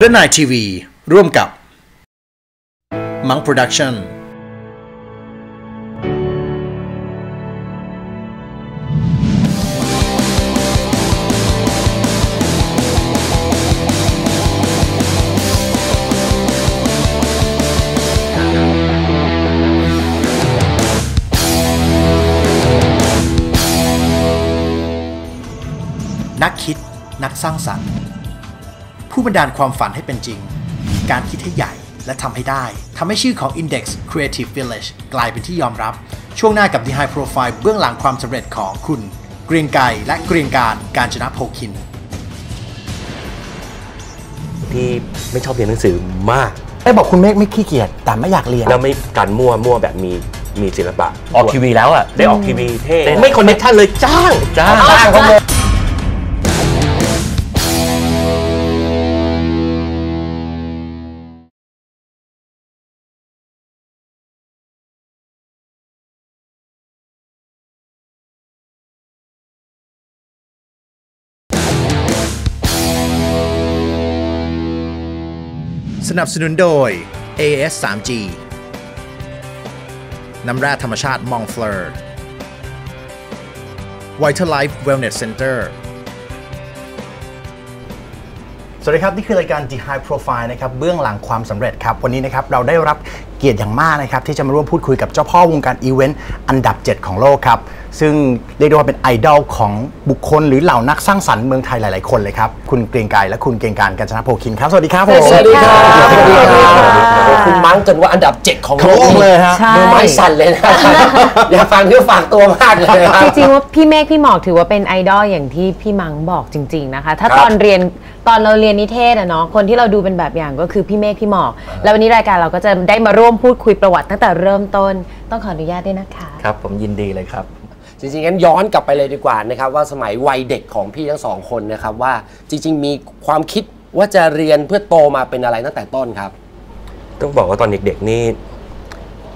เรื่องนายทีวี ร่วมกับ มังโปรดักชั่นนักคิดนักสร้างสรรค์ ผู้บันดาลความฝันให้เป็นจริง การคิดให้ใหญ่และทำให้ได้ทำให้ชื่อของ Index Creative Village กลายเป็นที่ยอมรับ ช่วงหน้ากับ The High Profile เบื้องหลังความสำเร็จของคุณ เกรียงไกรและเกรียงการการจนะโพคินที่ไม่ชอบเรียนหนังสือมากไอ้บอกคุณเมฆไม่ขี้เกียจแต่ไม่อยากเรียน แล้วไม่การมั่วมั่วแบบมีมีศิลปะออกทีวีแล้วอะได้ออกทีวีเท่เต้นไม่คอนเนคชั่นเลยจ้างจ้าจ้างเขาเลย สนับสนุนโดย AS 3G น้ำแร่ธรรมชาติมองฟลอร์ Vitalife Wellness Center สวัสดีครับ นี่คือรายการ The High Profile นะครับเบื้องหลังความสำเร็จครับ วันนี้นะครับเราได้รับเกียรติอย่างมากนะครับที่จะมาร่วมพูดคุยกับเจ้าพ่อวงการอีเวนต์อันดับ 7 ของโลกครับซึ่งเรียกได้ว่าเป็นไอดอลของบุคคลหรือเหล่านักสร้างสรรค์เมืองไทยหลาย ๆ คนเลยครับ คุณเกรียงไกรและคุณเกรียงการกัญจนโพคินครับ สวัสดีครับผมสวัสดีครับสวัสดีครับสวัสดีครับคุณมั้งจนว่าอันดับ 7 ของโลกเลยฮะใช่ มือไม้สั่นเลยนะอย่าฟังเนื้อฝากตัวมากเลยครับจริงๆว่าพี่เมฆพี่หมอกถือว่าเป็นไอดอลอย่างที่พี่มังบอกจริง ๆ นะคะ ถ้าครับ ตอนเรียนตอนเราเรียนนิเทศอะเนาะคนที่เราดูเป็นแบบอย่างก็คือพี่เมฆพี่หมอก แล้ววันนี้รายการเราก็จะได้มาร่วมพูดคุยประวัติตั้งแต่เริ่มต้น ต้องขออนุญาตด้วยนะคะ ครับผมยินดีเลยครับ จริงๆงั้นย้อนกลับไปเลยดีกว่านะครับว่าสมัยวัยเด็กของพี่ทั้งสองคนนะครับว่าจริง ๆ มีความคิดว่าจะเรียนเพื่อโตมาเป็นอะไรตั้งแต่ต้นครับ ต้องบอกว่าตอนเด็กๆนี่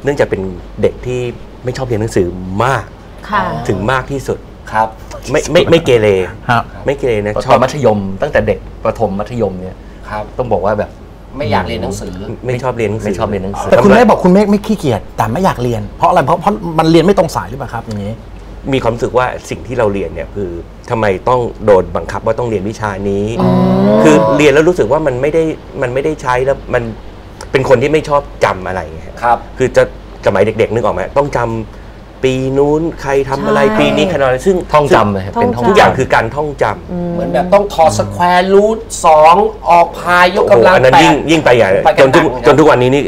เนื่องจากเป็นเด็กที่ไม่ชอบเรียนหนังสือมาก ค่ะ ถึงมากที่สุด ครับ ไม่ไม่ไม่เกเรครับไม่เกเรนะตชออนบมัธยมตั้งแต่เด็กประถมมัธยมเนี่ยครับ ต้องบอกว่าแบบไม่อยากเรียนหนังสือ ไม่ชอบเรียนหนังสือไม่ชอบเรียนหนังสือแต่คุณเมฆบอกคุณเมฆไม่ขี้เกียจแต่ไม่อยากเรียน เพราะอะไรเพราะเพราะมันเรียนไม่ตรงสายหรือเปล่าครับอย่างนี้ มีความรู้สึกว่าสิ่งที่เราเรียนเนี่ยคือทำไมต้องโดนบังคับว่าต้องเรียนวิชานี้ คือเรียนแล้วรู้สึกว่ามันไม่ได้มันไม่ได้ใช้แล้วมันเป็นคนที่ไม่ชอบจำอะไรไงฮะครับ คือจะสมัยเด็ก ๆ นึกออกไหมต้องจำปีนู้นใครทำอะไรใช่ ปีนี้ใครทำอะไรซึ่งท่องจำเลยครับเป็นท่องทุกอย่างจำ คือการท่องจำ เหมือนแบบต้องถอดสแควร์รูทสองออกพายยกกำลังโอ้โหอันนั้นแปดยิ่งยิ่งไปใหญ่ไปจกันนทุกหนักจนทุกวันนี้นี่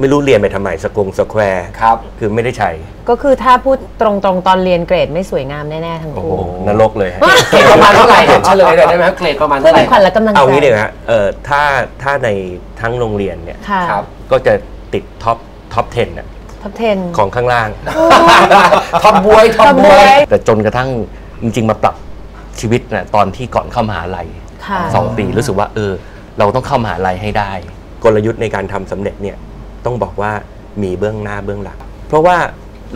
ไม่รู้เรียนไปทำไมสกงสแควร์ครับ คือไม่ได้ใช้ก็คือถ้าพูดตรงๆ ตอนเรียนเกรดไม่สวยงามแน่ๆทั้งโอ้โหคู่นรกเลยฮะ เกรดประมาณเท่าไหร่เนี่ยเฉลยหน่อยได้ไหมครับเกรดประมาณเพื่อเท่าไหร่เป็นขวัญและกำลังใจเอางี้เลยฮะเอ่อถ้าถ้าในทั้งโรงเรียนเนี่ยค่ะครับ ก็จะติดท็อปท็อป 10น่ะท็อป10ของข้างล่างท็อปบวยท็อปบวย แต่จนกระทั่งจริงๆ มาปรับชีวิตนะตอนที่ก่อนเข้ามหาลัยค่ะ สองปีรู้สึกว่าเออ เราต้องเข้ามหาลัยให้ได้ กลยุทธ์ในการทำสำเร็จเนี่ย ต้องบอกว่ามีเบื้องหน้าเบื้องหลัง เพราะว่า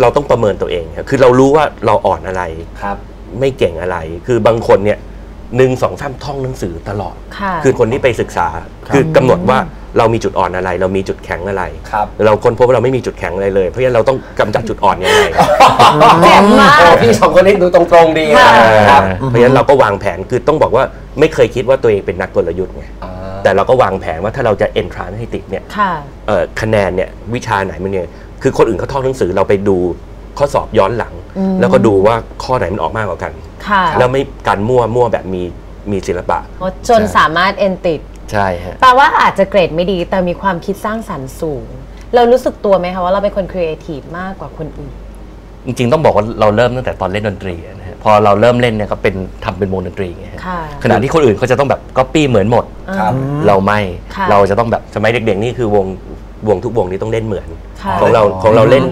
เราต้องประเมินตัวเองครับคือเรารู้ว่าเราอ่อนอะไร ครับ ไม่เก่งอะไร คือบางคนเนี่ย หนึ่งสองสามท่องหนังสือตลอด ค่ะ คือคนที่ไปศึกษา คือกำหนดว่าเรามีจุดอ่อนอะไร เรามีจุดแข็งอะไร ครับ เราค้นพบว่าเราไม่มีจุดแข็งอะไรเลย เพราะฉะนั้นเราต้องกำจัดจุดอ่อนยังไงเจ็บมาก โอ้พี่สองคนนี้ดูตรงๆดีนะค่ะ ครับเพราะฉะนั้นเราก็วางแผน คือต้องบอกว่าไม่เคยคิดว่าตัวเองเป็นนักกลยุทธ์ไง แต่เราก็วางแผนว่าถ้าเราจะ entrance ให้ติดเนี่ย ค่ะ เอ่อคะแนนเนี่ยวิชาไหนมันเนี่ยคือคนอื่นเขาท่องหนังสือเราไปดู ข้อสอบย้อนหลังอืมแล้วก็ดูว่าข้อไหนมันออกมากกว่ากัน ค่ะแล้วไม่การมั่วมั่วแบบมีมีศิลปะ จนสามารถเอนติด ใช่ฮะ แปลว่าอาจจะเกรดไม่ดี แต่มีความคิดสร้างสรรค์สูง เรารู้สึกตัวไหมคะว่าเราเป็นคนครีเอทีฟมากกว่าคนอื่น จริงๆต้องบอกว่าเราเริ่มตั้งแต่ตอนเล่นดนตรีนะฮะพอเราเริ่มเล่นเนี่ยก็เป็นทำเป็นวงดนตรีไงฮะค่ะ ขณะที่คนอื่นเขาจะต้องแบบก๊อปปี้เหมือนหมด ครับ เราไม่ค่ะ เราจะต้องแบบสมัยเด็กๆนี่คือวงวงทุกวงนี้ต้องเล่นเหมือน ค่ะ ของเราอ๋อของเราเล่น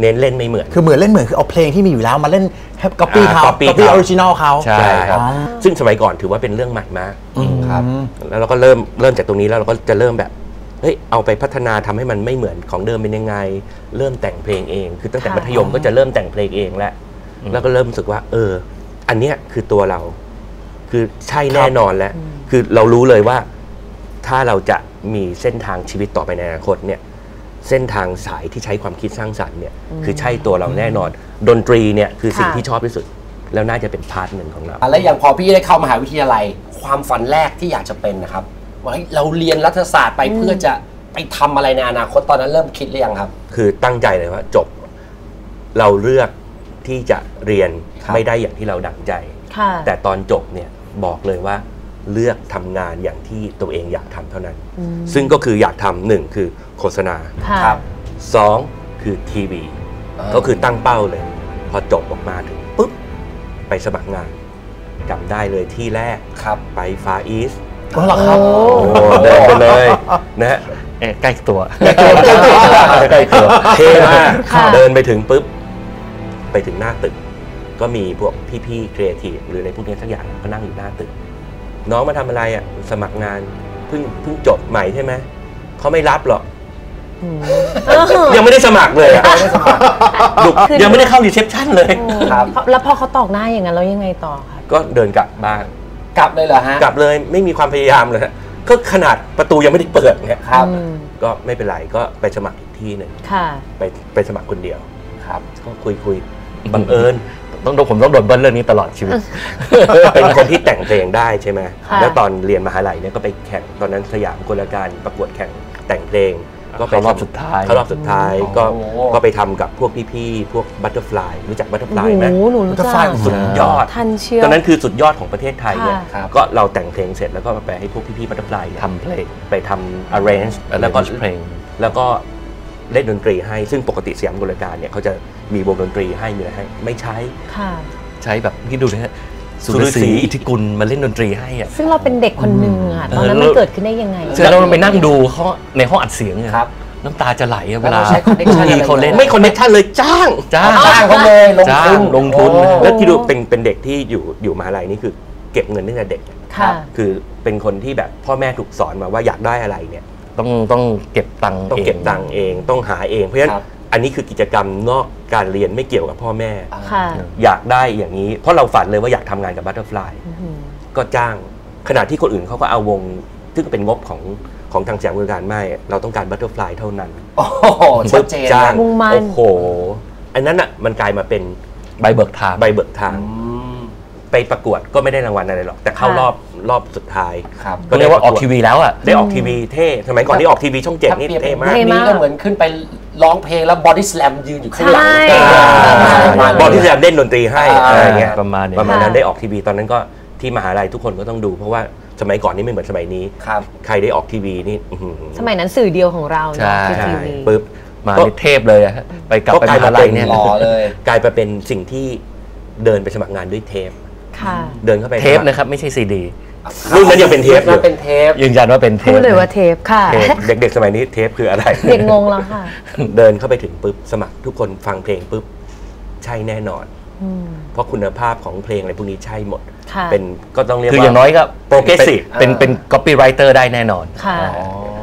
เน้นเล่นไม่เหมือนคือเหมือนเล่นเหมือนคือเอาเพลงที่มีอยู่แล้วมาเล่นให้ก๊อปปี้อ่าเขา copy ก๊อปปี้อเขาอริจินอลเขาใช่ครับอ๋อซึ่งสมัยก่อนถือว่าเป็นเรื่องใหม่มากครับแล้วเราก็เริ่มเริ่มจากตรงนี้แล้วเราก็จะเริ่มแบบเฮ้ยเอาไปพัฒนาทำให้มันไม่เหมือนของเดิมเป็นยังไง เริ่มแต่งเพลงเอง คือตั้งแต่ค่ะมัธยมก็จะเริ่มแต่งเพลงเองแล้วแล้วก็เริ่มรู้สึกว่า เออ อันเนี้ยคือตัวเรา คือใช่แน่นอนแล้ว คือเรารู้เลยว่า ถ้าเราจะมีเส้นทางชีวิตต่อไปในอนาคตเนี่ย เส้นทางสายที่ใช้ความคิดสร้างสรรค์เนี่ยคือใช่ตัวเราแน่นอน ดนตรีเนี่ยคือสิ่งค่ะที่ชอบที่สุด แล้วน่าจะเป็นพาร์ทหนึ่งของเราแล้วอย่างพอพี่ได้เข้ามหาวิทยาลัย ความฝันแรกที่อยากจะเป็นนะครับว่าเฮ้ยเราเรียนรัฐศาสตร์ไปเพื่อจะไปทำอะไรในอนาคตตอนนั้นเริ่มคิดหรือยังครับ คือตั้งใจเลยว่าจบเราเลือกที่จะเรียนครับไม่ได้อย่างที่เราดังใจค่ะแต่ตอนจบเนี่ยบอกเลยว่าเลือกทำงานอย่างที่ตัวเองอยากทำเท่านั้น ซึ่งก็คืออยากทำหนึ่งคือ โฆษณาค่ะครับ สองคือทีวีอ่าก็คือตั้งเป้าเลย พอจบออกมาถึงปุ๊บ ไปสมัครงานจำได้เลยที่แรกครับไปฟาอีสอ๋อเหรอครับโอ้เดินไปเลยนะฮะเอ๊ะใกล้ตัว ใกล้ตัวเท่มากค่ะ เดินไปถึงปุ๊บ ไปถึงหน้าตึก ก็มีพวกพี่ๆครีเอทีฟหรืออะไรพวกนี้สักอย่างก็นั่งอยู่หน้าตึก น้องมาทำอะไรอะสมัครงานเพิ่งเพิ่งจบใหม่ใช่ไหมเขาไม่รับหรอก ยังไม่ได้สมัครเลยอะดูยังไม่ได้เข้ารีเซพชันเลยครับ แล้วพอเขาตอกหน้าอย่างนั้นเรายังไงต่อคะก็เดินกลับบ้านกลับเลยเหรอฮะกลับเลยไม่มีความพยายามเลยฮะก็ขนาดประตูยังไม่ได้เปิดเนี่ยครับอืมก็ไม่เป็นไรก็ไปสมัครอีกที่หนึ่งค่ะไปไปสมัครคนเดียวครับ ก็คุยคุยบังเอิญต้องโดนผมต้องโดนเบิ้ลเรื่องนี้ตลอดชีวิต เป็นคนที่แต่งเพลงได้ใช่ไหมค่ะแล้วตอนเรียนมหาลัยเนี่ยก็ไปแข่งตอนนั้นสยามกลการประกวดแข่งแต่งเพลง ก็ไปเข้ารอบทำสุดท้ายเข้ารอบสุดท้ายก็โอ้ก็ไปทำกับพวกพี่ๆพวกบัตเตอร์ฟลายรู้จักบัตเตอร์ฟโอ้ลายไหมโหหนูรู้จัก Butterfly สุดยอดทันเชียวตอนนั้นคือสุดยอดของประเทศไทยเนี่ยค่ะก็เราแต่งเพลงเสร็จแล้วก็ไปให้พวกพี่ๆบัตเตอร์ฟลายเนี่ยทำเพลง ไปทำ arrange แล้วก็เพลง แล้วก็เล่นดนตรีให้ซึ่งปกติสยามกลการเนี่ยเขาจะมีวงดนตรีให้มีอะไรให้ไม่ใช้ ค่ะ ใช้แบบพี่ดูนะฮะ สุสุรรศรีศรีอิทธิกุลมาเล่นดนตรีให้อะซึ่งเราเป็นเด็กคนหนึ่งอะตอนนั้นเออมันเกิดขึ้นได้ยังไงเสร็จแล้วเราไปนั่งดูเขาในห้องอัดเสียงอะครับน้ำตาจะไหลอะเวแล้วลาเราใช้ connection พี่เขาเล่นอะไรไม่คอนเนคชั่นเลยจ้างจ้าจ้างเขาเลยลงจ้าทุนงลงทุนโอ้แล้วที่ดูเป็นเป็นเด็กที่อยู่อยู่มหาลัยนี่คือเก็บเงินตั้งแต่เด็กค่ะคือเป็นคนที่แบบพ่อแม่ถูกสอนมาว่าอยากได้อะไรเนี่ยต้องต้องเก็บตังค์ต้องเก็บตังค์เองต้องหาเองเพราะฉะนั้นครับ อันนี้คือกิจกรรมนอกการเรียนไม่เกี่ยวกับพ่อแม่ ค่ะ อยากได้อย่างนี้ เพราะเราฝันเลยว่าอยากทำงานกับบัตเตอร์ฟลายอื้อหือก็จ้างขณะที่คนอื่นเขาก็เอาวง ซึ่งเป็นงบของของทางสยามบริการไม่ เราต้องการบัตเตอร์ฟลายเท่านั้น โอ้โหชัดเจน จ้างมุ่งมั่น โอ้โห อันนั้นอะมันกลายมาเป็นใบเบิกทาง ใบเบิกทาง อืม ไปประกวดก็ไม่ได้รางวัลอะไรหรอก แต่เข้ารอบรอบสุดท้าย ครับก็เรียกว่าออกทีวีแล้วอะได้ออกทีวีเท่สมัยก่อนที่ออกทีวีช่องเจ็ดถ้านี่เปรียบเท่เป็นมากภาพนี้ก็เหมือนขึ้นไปร้องเพลงแล้วบอดี้สแลมยืนอยู่ข้างหลังใช่ประมาณนั้นบอลที่จะเล่นดนตรีให้อ่าอะไรเงี้ยประมาณนี้ประมาณนั้นค่ะได้ออกทีวีตอนนั้นก็ที่มหาลัยทุกคนก็ต้องดู เพราะว่าสมัยก่อนนี่ไม่เหมือนสมัยนี้ครับใครได้ออกทีวีนี่อื้อหือสมัยนั้นสื่อเดียวของเราใช่เนาะคือทีวีปึ๊บมาในเทพเลยอะฮะไปกลับก็ไปกลายมหามาลัยเป็นเนี่ยหล่อเลยกลายมาเป็นสิ่งที่เดินไปสมัครงานด้วยเทป ค่ะเดินเข้าไปเทปนะครับไม่ใช่ซีดีรุ่นนั้นยังเป็นเทปอนั่ยู่นเป็นเทปยืนยันว่าเป็นเทปพูดเลยว่าเทปค่ะเทปเด็กๆสมัยนี้เทปคืออะไร เด็กงงแล้วค่ะ เดินเข้าไปถึงปุ๊บสมัครทุกคนฟังเพลงปุ๊บใช่แน่นอนอืมเพราะคุณภาพของเพลงอะไรพวกนี้ใช่หมดค่ะเป็นก็ต้องเรียกคือว่าอย่างน้อยก็ Progressive เป็นเป็นเป็น copywriter ได้แน่นอนค่ะ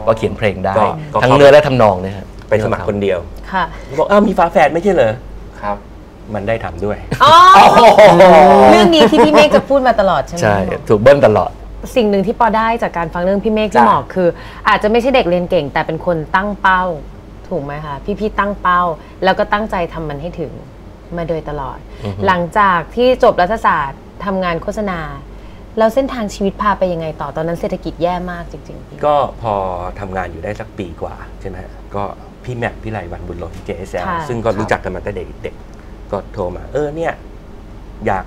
ว่าเขียนเพลงได้ก็ก็ทั้งเนื้อและทำนองเนี่ยฮะไปสมัครคนเดียวค่ะบอกอ้าวมีฝาแฝดไม่ใช่เหรอครับ มันได้ทำด้วย อ๋อเรื่องนี้ที่พี่เมฆจะพูดมาตลอดใช่ไหม ใช่พี่หมอถูกเบิ้ลตลอด สิ่งหนึ่งที่ปอได้จากการฟังเรื่องพี่เมฆที่จ้ะบอกคือ อาจจะไม่ใช่เด็กเรียนเก่ง แต่เป็นคนตั้งเป้า ถูกไหมคะพี่ๆตั้งเป้า แล้วก็ตั้งใจทำมันให้ถึงมาโดยตลอดอือฮึหลังจากที่จบรัฐศาสตร์ทำงานโฆษณา แล้วเส้นทางชีวิตพาไปยังไงต่อตอนนั้นเศรษฐกิจแย่มากจริงๆพี่ก็พอทำงานอยู่ได้สักปีกว่าใช่ไหมฮะก็พี่แม็กพี่ไลวันบุญหลง JSL ค่ะ ซึ่งก็รู้จักกันมาตั้งแต่เด็กๆ ก็โทรมา เออเนี่ย อยาก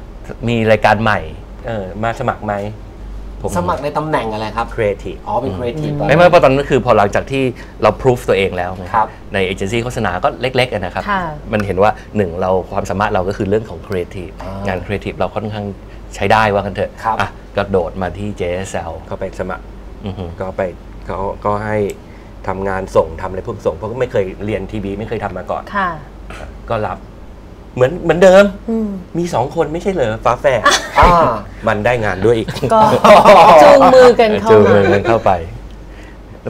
มีรายการใหม่ เออมาสมัครไหมผมสมัครในตำแหน่งอะไรครับครีเอทีฟอ๋อเป็นครีเอทีฟไม่ไม่เพราะตอนนั้นคือพอหลังจากที่เราพิสูจตัวเองแล้วไงครับในเอเจนซี่โฆษณาก็เล็กๆอะนะครับค่ะมันเห็นว่าหนึ่งเราความสามารถเราก็คือเรื่องของครีเอทีฟอ่างงานครีเอทีฟเราค่อนข้างใช้ได้ว่ากันเถอะครับอะก็โดดมาที่ JSL ก็ไปสมัครอือฮึก็ไปเขาก็ให้ทำงานส่งทำอะไรพวกส่ง เพราะก็ไม่เคยเรียนทีวีไม่เคยทำมาก่อนค่ะก็รับ เหมือนเหมือนเดิมอืมมีสองคนไม่ใช่เหรอฟ้าแฝดอ่ามันได้งานด้วยอีกก็จูงมือกันเข้าจูงมามือกันเข้าไป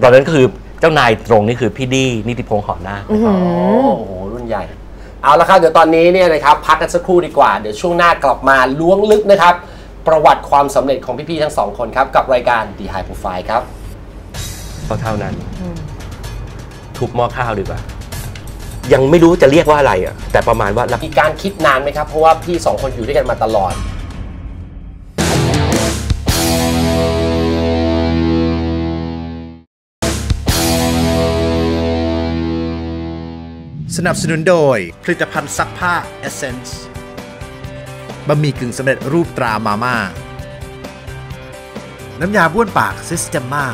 ตอนนั้นก็คือเจ้านายตรงนี่คือพี่ดีนิติพงษ์หอหน้าคอื้อหือโอ้โหรุ่นใหญ่ เอาละครับเดี๋ยวตอนนี้เนี่ยนะครับพักกันสักครู่ดีกว่า เดี๋ยวช่วงหน้ากลับมาล้วงลึกนะครับ ประวัติความสำเร็จของพี่ๆทั้งสองคนครับกับรายการ The High Profile ครับก็เท่านั้น ทุบหม้อข้าวดีกว่า ยังไม่รู้จะเรียกว่าอะไรอะแต่ประมาณว่ารับมีการคิดนานไหมครับ เพราะว่าพี่สองคนอยู่ด้วยกันมาตลอด สนับสนุนโดย ผลิตภัณฑ์ซักผ้า Essence บะหมี่กึ่งสำเร็จรูปตรามาม่า น้ำยาบ้วนปากซิสเต m ม a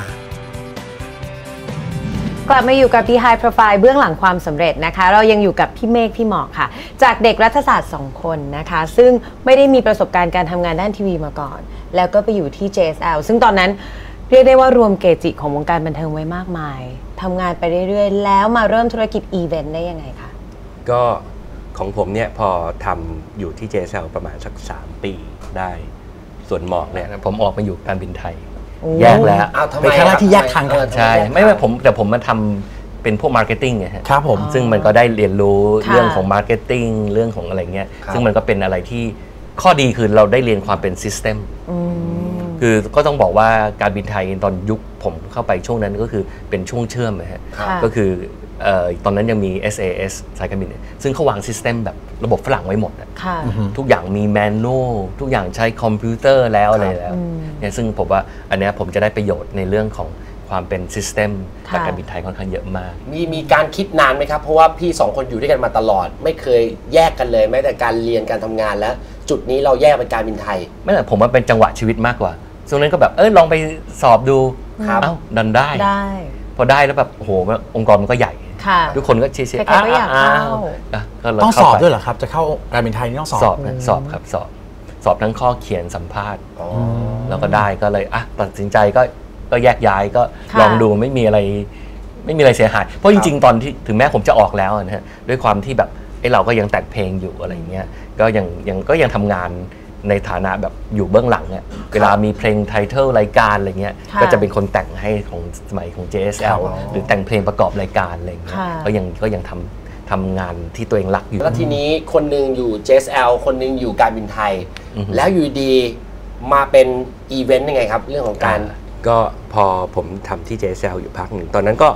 กลับมาอยู่กับ The High Profile เบื้องหลังความสำเร็จนะคะ เรายังอยู่กับพี่เมฆพี่หมอกค่ะ จากเด็กรัฐศาสตร์ 2 คนนะคะ ซึ่งไม่ได้มีประสบการณ์การทำงานด้านทีวีมาก่อน แล้วก็ไปอยู่ที่ JSL ซึ่งตอนนั้นเรียกได้ว่ารวมเกจิของวงการบันเทิงไว้มากมายทำงานไปเรื่อยๆ แล้วมาเริ่มธุรกิจอีเวนต์ได้ยังไงคะก็ของผมเนี่ยพอทำอยู่ที่ JSL ประมาณสัก 3 ปีได้ ส่วนหมอกเนี่ยผมออกมาอยู่การบินไทย แยกแล้วอ้าวทำไมเป็นครั้งแรกที่แยกทางกันเออทำใช่แยกทางไม่ไม่ผมแต่ผมมาทำเป็นพวกมาร์เก็ตติ้งไงฮะครับผม ซึ่งมันก็ได้เรียนรู้ค่ะเรื่องของมาร์เก็ตติ้งเรื่องของอะไรเงี้ย ครับ ซึ่งมันก็เป็นอะไรที่ข้อดีคือเราได้เรียนความเป็นซิสเต็ม อืม คือก็ต้องบอกว่าการบินไทยตอนยุคผมเข้าไปช่วงนั้นก็คือเป็นช่วงเชื่อมนะฮะ ครับ ค่ะ ก็คือเอ่อ ตอนนั้นยังมี SAS สายการบินเนี่ยซึ่งเขาวางซิสเต็มแบบระบบฝรั่งไว้หมดอะค่ะทุกอย่างมีแมนนวลทุกอย่างใช้คอมพิวเตอร์แล้วอะไรแล้วอืมเนี่ยซึ่งผมว่าอันเนี้ยผมจะได้ประโยชน์ในเรื่องของความเป็นซิสเต็มค่ะจากการบินไทยค่อนข้างเยอะมาก มีมีการคิดนานไหมครับ เพราะว่าพี่สองคนอยู่ด้วยกันมาตลอด ไม่เคยแยกกันเลยแม้แต่การเรียนการทำงานแล้ว จุดนี้เราแยกเป็นการบินไทย ไม่แต่ผมว่าเป็นจังหวะชีวิตมากกว่าช่วงนั้นก็แบบเออลองไปสอบดูครับเอ้าดันได้ได้ พอได้แล้วแบบโอ้โหองค์กรมันก็ใหญ่ ค่ะทุกคนก็เชียร์เชียร์ใครๆก็อยากเข้าอะก็เลยต้องเข้าสอบไปด้วยเหรอครับ จะเข้าการบินไทยนี่ต้องสอบสอบนะสอบครับสอบ สอบทั้งข้อเขียนสัมภาษณ์แล้วก็ได้ก็เลยอะตัดสินใจก็ก็แยกย้ายก็ค่ะลองดูไม่มีอะไร ไม่มีอะไรเสียหายเพราะจริง ๆ ตอนที่ถึงแม้ผมจะออกแล้วนะฮะด้วยความที่แบบไอ้เราก็ยังแต่งเพลงอยู่อะไรเงี้ยก็ยังยังก็ยังทำงาน ในฐานะแบบอยู่เบื้องหลังเนี่ยเวลามีเพลงไทเทลรายการอะไรเงี้ยค่ะก็จะเป็นคนแต่งให้ของสมัยของ JSL ครับหรือแต่งเพลงประกอบรายการอะไรเงี้ยค่ะก็ยังก็ยังทำทำงานที่ตัวเองรักอยู่ แล้วทีนี้คนหนึ่งอยู่ JSL คนหนึ่งอยู่การบินไทยอือฮึแล้วอยู่ดีมาเป็นอีเวนต์ยังไงครับ เรื่องของการ ก็พอผมทำที่ JSL อยู่พักหนึ่ง ตอนนั้นก็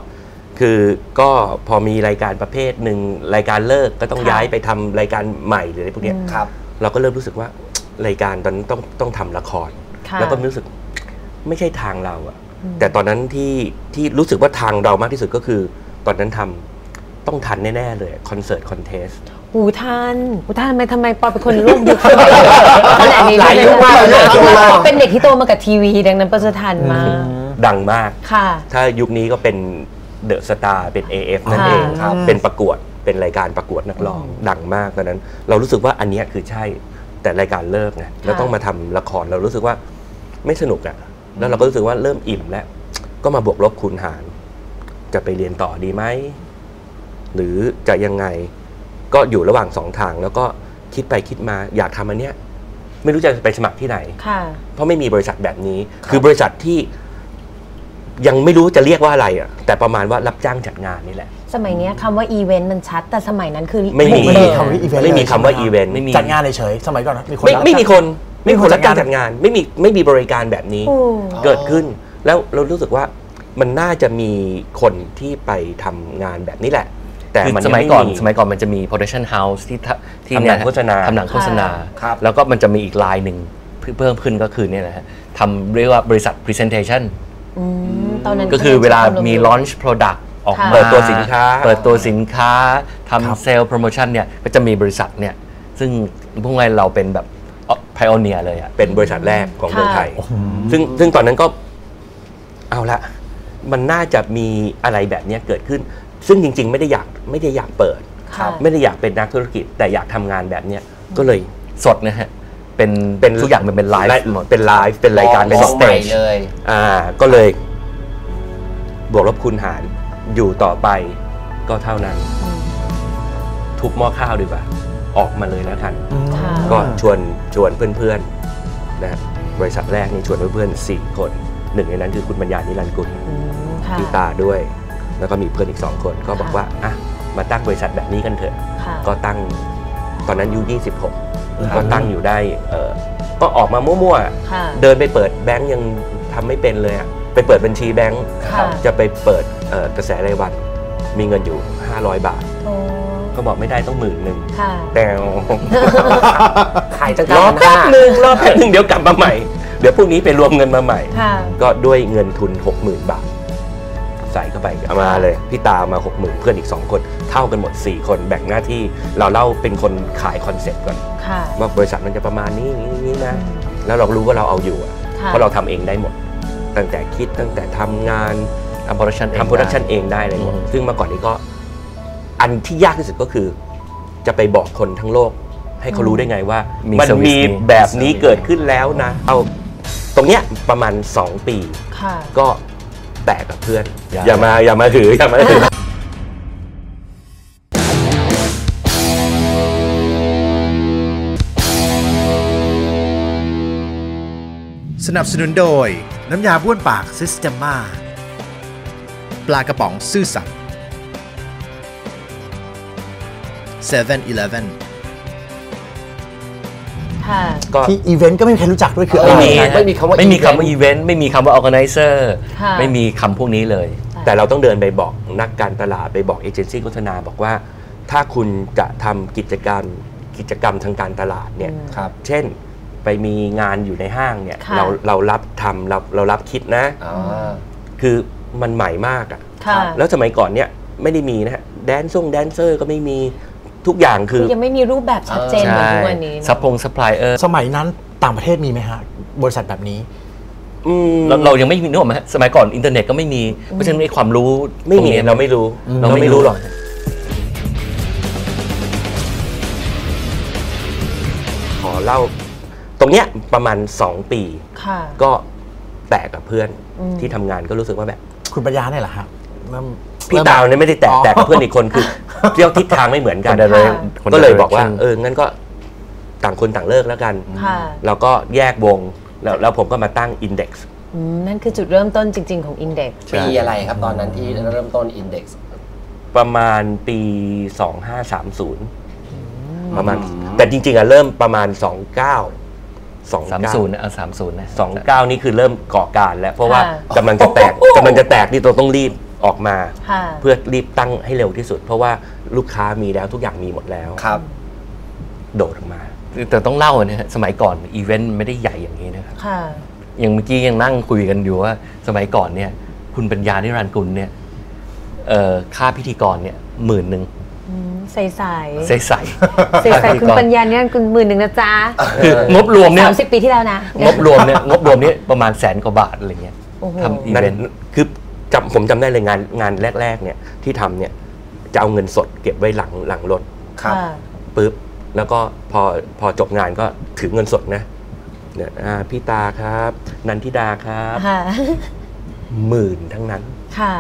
คือก็พอมีรายการประเภทหนึ่งรายการเลิกก็ต้องค่ะย้ายไปทำรายการใหม่หรืออะไรพวกเนี้ยครับเราก็เริ่มรู้สึกว่า รายการตอนนั้นต้องต้องทำละครค่ะแล้วก็รู้สึกไม่ใช่ทางเราอะแต่ตอนนั้นที่ที่รู้สึกว่าทางเรามากที่สุดก็คือ ตอนนั้นทำต้องทันแน่ ๆ เลยคอนเสิร์ตคอนเทสหูทันหูทันทำไมทำไมปอเป็นคนร่วมยุคขนาดนี้หลายยุคมากเลยเป็นเด็กที่โตมากับทีวี ดังนั้นปอจะทันมากดังมากค่ะ ถ้ายุคนี้ก็เป็นเดอะสตาร์เป็น AF นั่นค่ะเองครับ เป็นประกวดเป็นรายการประกวดนักร้องดังมากตอนนั้น เรารู้สึกว่าอันเนี้ยคือใช่ แต่รายการเลิกไงแล้วต้องมาทำละครเรารู้สึกว่าไม่สนุกอะแล้วเราก็รู้สึกว่าเริ่มอิ่มแล้ว ก็มาบวกลบคูณหาร จะไปเรียนต่อดีไหมหรือจะยังไงก็อยู่ระหว่างสองทาง แล้วก็คิดไปคิดมาอยากทำอันเนี้ยไม่รู้จะไปสมัครที่ไหนค่ะเพราะไม่มีบริษัทแบบนี้ คือบริษัทที่ยังไม่รู้จะเรียกว่าอะไรอะแต่ประมาณว่ารับจ้างจัดงานนี่แหละ สมัยเนี้ยคำว่าอีเวนต์มันชัด แต่สมัยนั้นคือไม่มีไม่เบมีอร์คำว่าอีเวนต์ไม่มีเลยคำว่าใช่ไหอีเวนต์ไม่มีจัดงานเฉยๆสมัยก่อนนะมีคนไม่รับไม่มีคนไม่มีคนไม่มีคนรับจ้างจัจัดงางดานนไม่มีไม่มีบริการแบบนี้โอ้เกิดขึ้นแล้วเรารู้สึกว่ามันน่าจะมีคนที่ไปทำงานแบบนี้แหละ แต่คือมันสยังมัยไม่ก่อนมีสมัยก่อนมันจะมี production house ที่ทะที่ทำหนังเนี่ยโฆษณาทำหนังโฆษณาครับแล้วก็มันจะมีอีกลายหนึ่งเพิ่มขึ้นก็คือเนี่ยนะฮะทำเรียกว่าบริษัท presentation อืมตอนนั้นก็คือเวลามีชร launch product ออกค่ะมาเปิดตัวสินค้าเปิดตัวสินค้าครับทำเซลล์โปรโมชั่นเนี่ยก็จะมีบริษัทเนี่ยซึ่งพวกเราเป็นแบบ pioneer เลยอะเป็นบริษัทแรกของค่ะเมืองไทย ซึ่งซึ่งตอนนั้นก็เอาละมันน่าจะมีอะไรแบบเนี้ยเกิดขึ้น ซึ่งจริง ๆ ไม่ได้อยากไม่ได้อยากเปิดค่ะไม่ได้อยากเป็นนักธุรกิจ แต่อยากทำงานแบบเนี้ยก็เลยสดนะฮะเป็นเป็นทุกอย่างมันเป็นไลฟ์หมดเป็นไลฟ์เป็นรายการเป็นขสองเตใหม่จเลย อ่า ก็เลย บวกลบคูณหาร อยู่ต่อไปก็เท่านั้น ทุบหม้อข้าวดีกว่า ออกมาเลยแล้วกันค่ะก็ชวนชวนเพื่อนๆนะบริษัทแรกนี่ชวนเพื่อนๆสี่คนหนึ่งในนั้นคือคุณปัญญานิรันดร์กุลอืมค่ะพี่ตาด้วย แล้วก็มีเพื่อนอีกสองคนก็บอกว่าอะมาตั้งบริษัทแบบนี้กันเถอะค่ะก็ตั้งตอนนั้นอายุ26 ก็ตั้งอยู่ได้เออก็ออกมามั่วค่ะๆเดินไปเปิดแบงก์ยังทำไม่เป็นเลยอะไปเปิดบัญชีแบงค์ค่ะจะไปเปิดเอ่อ กระแสรายวันมีเงินอยู่ 500 บาทโอ้ก็บอกไม่ได้ต้องหมื่นหนึ่งค่ะ แต่ขายตั้งรอเก้าพันแป๊ห้าบหนึ่งรอแป๊บหนึ่งเดี๋ยวกลับมาใหม่ เดี๋ยวพรุ่งนี้ไปรวมเงินมาใหม่ค่ะก็ด้วยเงินทุน 60,000 บาท ใส่เข้าไปเอามาเลย พี่ตาเอามา 60,000 เพื่อนอีก 2 คน เท่ากันหมด 4 คนแบ่งหน้าที่เราเล่าเป็นคนขายคอนเซ็ปต์ก่อนค่ะว่าบริษัทมันจะประมาณนี้นี้นี้นะ แล้วเรารู้ว่าเราเอาอยู่อะค่ะเพราะเราทำเองได้หมด ตั้งแต่คิดตั้งแต่ทำงาน ทำโปรดักชันเองทำโปรดักชันเองได้เลยหมดอืมซึ่งเมื่อก่อนนี้ก็ อันที่ยากที่สุดก็คือ จะไปบอกคนทั้งโลก ให้เขารู้ได้ไงว่ามีมัน service มีนี้แบบนี้เกิดขึ้นแล้วนะ เอาตรงเนี้ยประมาณ 2 ปีค่ะก็แตกกับเพื่อนอย่าอย่ามาอย่ามาถืออย่ามาถือสนับสนุนโดย น้ำยาบ้วนปากซิสเต m มา ปลากระป๋องซื่อสัตย์7 e เ e ่ e อค่ะ ก็ที่อีเวนต์ก็ไม่มีใครรู้จักด้วยคืออะไร ไม่มีไม่มีคำว่าไม่มีคำ event ว่าอีเวนต์ไม่มีคำว่า organizer ค่ะไม่มีคำพวกนี้เลยแต่เราต้องเดินไปบอกนักการตลาดไปบอกเอเจนซี่โฆษณาบอกว่า ถ้าคุณจะทำกิจการกิจกรรมทางการตลาดเนี่ยครับ เช่นไปมีงานอยู่ในห้างเนี่ย ค่ะ เราเรารับทำเราเรารับคิดนะ อ่า คือ มันใหม่มากอะค่ะ แล้วสมัยก่อนเนี่ยไม่ได้มีนะฮะแดนซ่งแดนเซอร์ก็ไม่มีทุกอย่างคืคืออยังไม่มีรูปแบบชัดเจนเหมือนใช่ทุกวันนี้เนอะซัพพงซัพพลายเออร์สมัยนั้นต่างประเทศมีไหมฮะ บริษัทแบบนี้อืมเราเรายังไม่มีนึกออกไหมฮะสมัยก่อนอินเทอร์เน็ตก็ไม่มี เพราะฉะนั้นไอ้ความรู้ไม่มีตงนี้ยเราไม่รู้อืมเราไม่รู้หรอกขอเล่า ตรงเนี้ยประมาณ 2 ปีค่ะก็แตกกับเพื่อนอืมที่ทำงานก็รู้สึกว่าแบบ คุณปัญญาเนี่ยแหละฮะเริ่มพี่ดาวเนี่ยไม่ได้แตกอ๋อแตกกับเพื่อนอีกคนคือเที่ยวทิศทางไม่เหมือนกันคนละเลยค่ะคนก็ละเลยบอกว่า direction เอองั้นก็ต่างคนต่างเลิกแล้วกันค่ะเราก็แยกวงแล้วแล้วผมก็มาตั้ง Index อืมนั่นคือจุดเริ่มต้นจริง ๆ ของ Index ปีอะไรครับตอนนั้นที่เริ่มต้นอินเด็กซ์ประมาณปี 2530 ประมาณ แต่จริง ๆอะเริ่มประมาณ 29 สามศูนย์29นะเอาสามศูนย์นะ29นี่คือเริ่มก่อการแล้ว เพราะว่าค่ะกำลังจะแตกกำลังจะแตกนี่เราต้องรีบออกมาค่ะเพื่อรีบตั้งให้เร็วที่สุด เพราะว่าลูกค้ามีแล้วทุกอย่างมีหมดแล้วครับ โดดออกมา แต่ต้องเล่านะฮะสมัยก่อนอีเวนต์ไม่ได้ใหญ่อย่างนี้นะครับค่ะอย่างเมื่อกี้ยังนั่งคุยกันอยู่ว่า สมัยก่อนเนี่ย คุณปัญญานิรันดร์กุลเนี่ยเอ่อค่าพิธีกรเนี่ยหมื่นหนึ่งอืม ใส่ใส่ใส่ใส่ใส่ใส่คุณปัญญาเนี่ยคุณหมื่นหนึ่งนะจ๊ะคืองบรวมเนี่ยสามสิบปีที่แล้วนะงบรวมเนี่ยงบรวมเนี่ยประมาณแสนกว่าบาทอะไรเงี้ยโอ้โหทำอีนั่เวนนต์คือจำผมจำได้เลยงานงานแรก ๆ เนี่ยที่ทำเนี่ยจะเอาเงินสดเก็บไว้หลังหลังรถครับค่ะปุ๊บแล้วก็พอพอจบงานก็ถือเงินสดนะเนี่ยอ่าพี่ตาครับ นันทิดาครับค่ะ หมื่นทั้งนั้น ค่ะ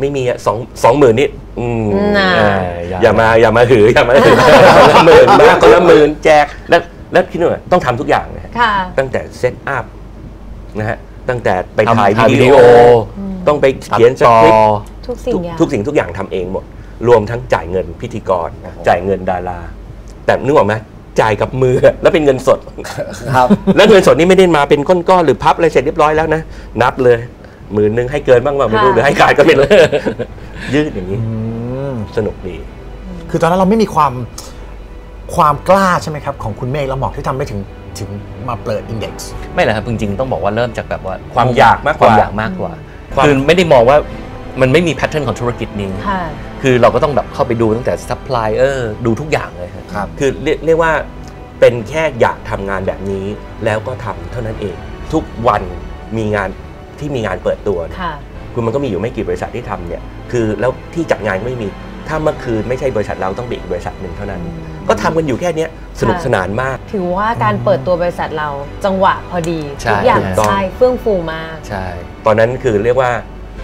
ไม่มีอะสองสองหมื่นนี่อืมน่ะเอออย่ามาอย่ามาถืออย่ามาถือคนละหมื่นมากคนละหมื่นแจกแล้วแล้วคิดว่าต้องทำทุกอย่างนะฮะ ค่ะ ตั้งแต่เซตอัพนะฮะตั้งแต่ไปทำถ่ายถ่ายวิวิดีดีโอโอ ต้องไปเขียนสตัดคริปต่อต์ทุกสิ่งทุกอย่างทุกสิ่งทุกอย่างทำเองหมด รวมทั้งจ่ายเงินพิธีกรจ่ายเงินดารา แต่นึกออกไหมจ่ายกับมือ แล้วเป็นเงินสด ครับ แล้วเงินสดนี่ไม่ได้มาเป็นก้อนๆหรือพับอะไรเสร็จเรียบร้อยแล้วนะ นับเลย หมื่นหนึ่งให้เกินบ้างว่าไม่รู้หรือให้ขาดก็ไม่รู้ยืดอย่างนี้อืมสนุกดี คือตอนนั้นเราไม่มีความความกล้าใช่ไหมครับ ของคุณเมฆและหมอกที่ทำได้ถึงถึงมาเปิด Index ไม่แหละครับจริงๆต้องบอกว่าเริ่มจากแบบว่าความอยากมากกว่าความอยากมากกว่าความคือไม่ได้มองว่ามันไม่มีแพทเทิร์นของธุรกิจนี้ค่ะคือเราก็ต้องแบบเข้าไปดูตั้งแต่ซัพพลายเออร์ดูทุกอย่างเลยครับครับคือเรียกเรียกว่าเป็นแค่อยากทำงานแบบนี้ แล้วก็ทำเท่านั้นเอง ทุกวันมีงาน ที่มีงานเปิดตัวเนี่ยค่ะคือมันก็มีอยู่ไม่กี่บริษัทที่ทำเนี่ยคือแล้วที่จัดงานก็ไม่มีถ้าเมื่อคืนไม่ใช่บริษัทเราต้องเป็นอีกบริษัทหนึ่งเท่านั้น ก็ทำกันอยู่แค่เนี้ยสนุกสนานมาก ถือว่าการเปิดตัวบริษัทเราจังหวะพอดีใช่ทุกอย่างถูกต้องใช่เฟื่องฟูมากใช่ตอนนั้นคือเรียกว่า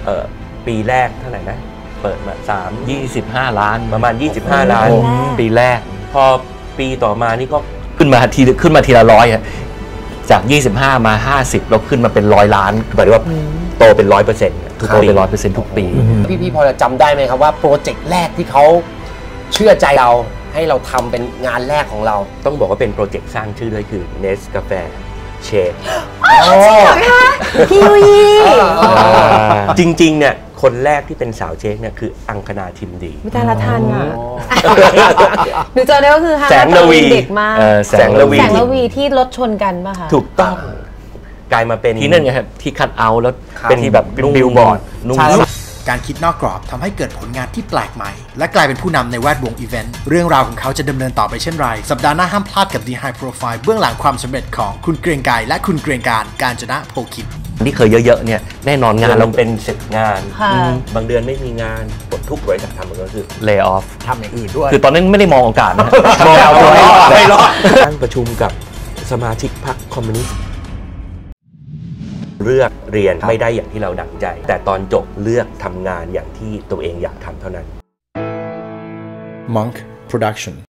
เอ่อปีแรกเท่าไหร่นะเปิดมาสาม25ล้านประมาณ 25 ล้านโอ้โหปีแรก พอปีต่อมานี่ก็ขึ้นมาทีขึ้นมาทีละร้อยอะ จาก 25 มา 50 เราขึ้นมาเป็นร้อยล้านหมายถึงว่าโตเป็นร้อยเปอร์เซ็นต์ทุกโตปีเป็นร้อยเปอร์เซ็นต์ทุกปี พี่พี่พอจะจำได้ไหมครับว่าโปรเจกต์แรกที่เขาเชื่อใจเราให้เราทำเป็นงานแรกของเรา ต้องบอกว่าเป็นโปรเจกต์สร้างชื่อด้วยคือ Nest กาแฟ เชนพี่ยุยีจริง ๆ เนี่ยคนแรกที่เป็นสาวเชคเนี่ยคืออังคณาทิมดีวิตาละทันอะหนูจำได้ว่าคือฮาแสงระวีเด็กมากเออแสงระวีแสงระวีที่รถชนกันป่ะคะถูกต้องกลายมาเป็นที่นั่นไงครับที่คัดเอาท์แล้วเป็นที่แบบเป็นนุ่งบิลบอร์ดนุ่งใช่ การคิดนอกกรอบทำให้เกิดผลงานที่แปลกใหม่ และกลายเป็นผู้นำในแวดวงอีเวนต์เรื่องราวของเขาจะดำเนินต่อไปเช่นไร สัปดาห์หน้าห้ามพลาดกับ The High Profile เบื้องหลังความสำเร็จของคุณเกรียงไกรและคุณเกรียงการการจนะโพคินที่เคยเยอะๆเนี่ยแน่นอนงางานนเราเราเป็นสิบงานค่ะบางเดือนไม่มีงานหมดทุกบริษัททำมันก็คือเล y off ทำอย่างอื่นด้วย คือตอนนั้นไม่ได้มองโอกาสนะมองเอาเอาตัวให้รอดไม่รอดตั้งประชุมกับสมาชิกพรรคคอมมิวนิสต์ เลือกเรียนไม่ได้อย่างที่เราดังใจ แต่ตอนจบเลือกทำงานอย่างที่ตัวเองอยากทำเท่านั้น Monk Production